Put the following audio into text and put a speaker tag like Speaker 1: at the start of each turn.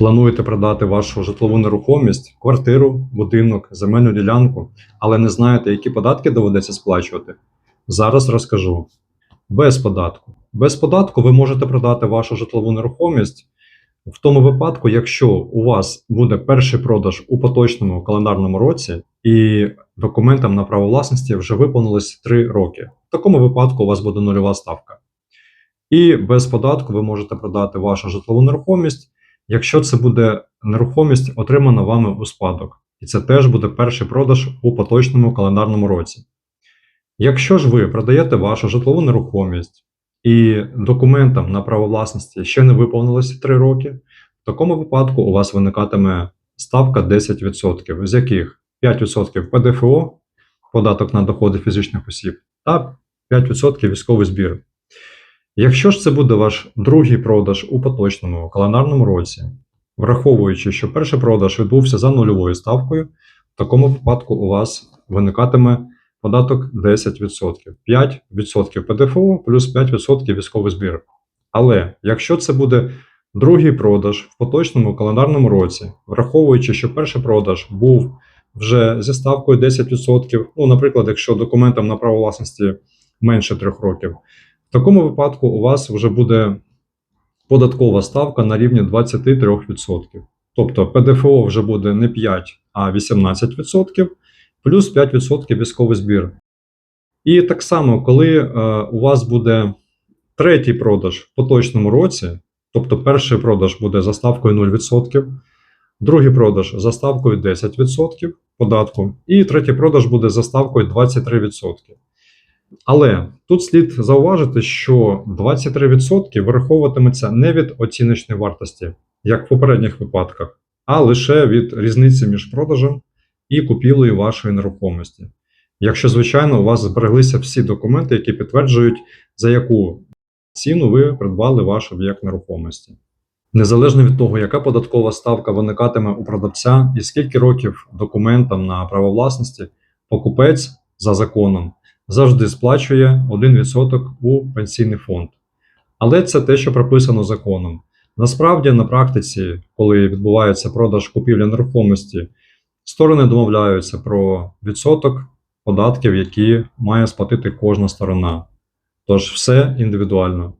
Speaker 1: плануєте продати вашу житлову нерухомість, квартиру, будинок, земельну ділянку, але не знаєте, які податки доведеться сплачувати? Зараз розкажу. Без податку. Без податку ви можете продати вашу житлову нерухомість в тому випадку, якщо у вас буде перший продаж у поточному календарному році і документам на право власності вже виповнилось 3 роки. В такому випадку у вас буде нульова ставка. І без податку ви можете продати вашу житлову нерухомість, якщо це буде нерухомість, отримана вами у спадок. І це теж буде перший продаж у поточному календарному році. Якщо ж ви продаєте вашу житлову нерухомість і документам на право власності ще не виповнилося 3 роки, в такому випадку у вас виникатиме ставка 10%, з яких 5% ПДФО, податок на доходи фізичних осіб, та 5% військовий збір. Якщо ж це буде ваш другий продаж у поточному календарному році, враховуючи, що перший продаж відбувся за нульовою ставкою, в такому випадку у вас виникатиме податок 10%, 5% ПДФО плюс 5% військовий збір. Але якщо це буде другий продаж в поточному календарному році, враховуючи, що перший продаж був вже зі ставкою 10%, ну, наприклад, якщо документам на право власності менше 3 років, в такому випадку у вас вже буде податкова ставка на рівні 23%. Тобто ПДФО вже буде не 5, а 18%, плюс 5% військовий збір. І так само, коли е, у вас буде третій продаж в поточному році, тобто перший продаж буде за ставкою 0%, другий продаж за ставкою 10% податку, і третій продаж буде за ставкою 23%. Але тут слід зауважити, що 23% вираховуватиметься не від оціночної вартості, як в попередніх випадках, а лише від різниці між продажем і купівлею вашої нерухомості. Якщо, звичайно, у вас збереглися всі документи, які підтверджують, за яку ціну ви придбали ваш об'єкт нерухомості. Незалежно від того, яка податкова ставка виникатиме у продавця і скільки років документам на право власності, покупець за законом завжди сплачує 1% у пенсійний фонд. Але це те, що прописано законом. Насправді, на практиці, коли відбувається продаж купівлі нерухомості, сторони домовляються про відсоток податків, які має сплатити кожна сторона. Тож все індивідуально.